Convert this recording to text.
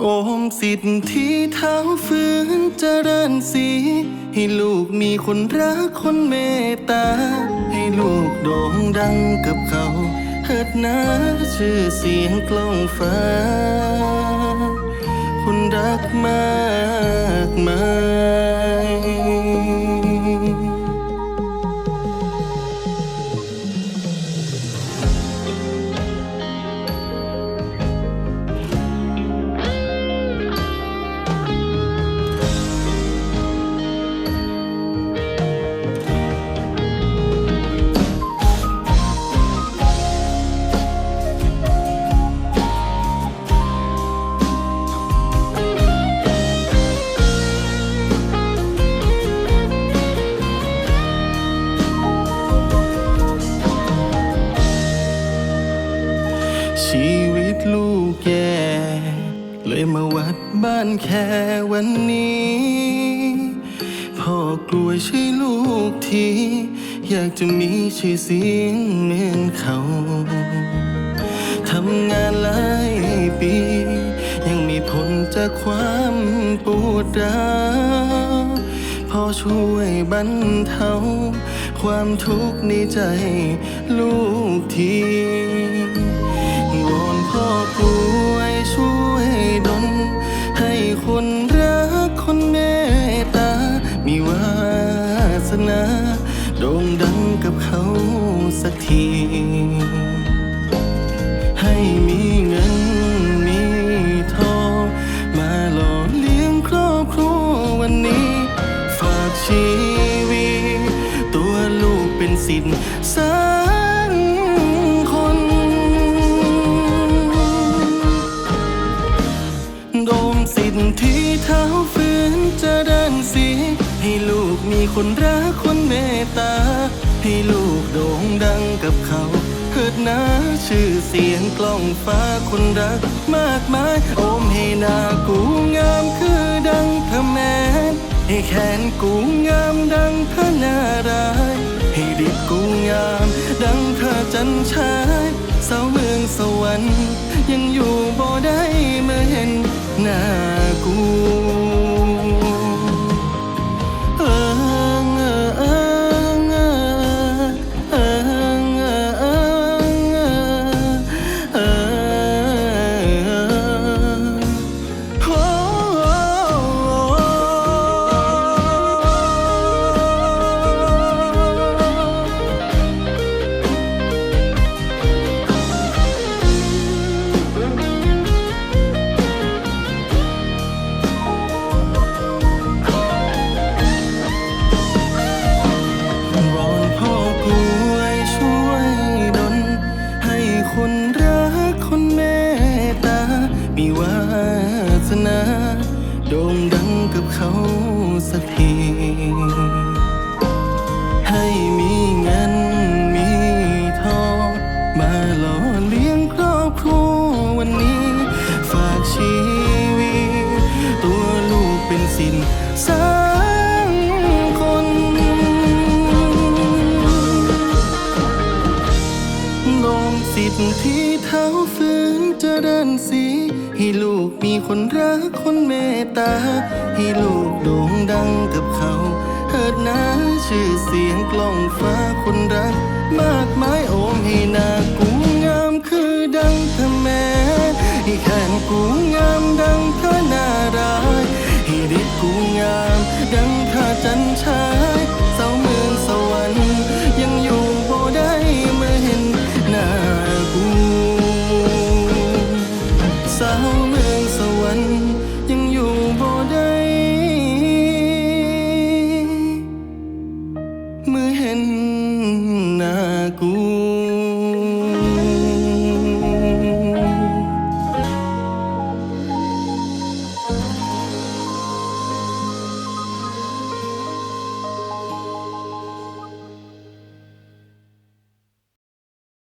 โอมสิทธิเท้าฟื้นเจริญสี ให้ลูกมีคนรักคนเมตตา ให้ลูกโด่งดังกับเขาเฮิดนะชื่อเสียงกล้องฟ้า คนรักมากมาย กแย่เลยมาวัดบ้านแค่วันนี้ พ่อกลัวใช่ลูกที อยากจะมีชื่อเสียงเหมือนเขา ทำงานหลายปี ยังมีผลจากความปวดร้าวพ่อช่วยบรรเทาความทุกข์ในใจลูกที โด่งดังกับเขาสักที คนรักคนเมตตา ให้ลูกโด่งดังกับเขาเกิดนะชื่อเสียงกล้องฟ้าคนรักมากมายโอมให้นากูงามคือดังพระแมนให้แขนกูงามดังพระนารายให้ดิบกูงาม ดังพระจันทรายสาเมือ มีวาสนาโด่งดังกับเขาสักที ให้มีเงินมีทองมาหล่อเลี้ยงครอบครัววันนี้ ฝากชีวิต ตัวลูกเป็นสินสา สิบที่เท้าฟื้นเจะเดินสี ให้ลูกมีคนรักคนเมตตา ให้ลูกโด่งดังกับเขาเถิดนะชื่อเสียงกล้องฟ้าคนรัก มากมายโอมให้นากูงามคือดังทำแม่ให้แขนกูงาวเมืองสวรรค์ยังอยู่บ่ได้เมื่อเห็นหน้ากู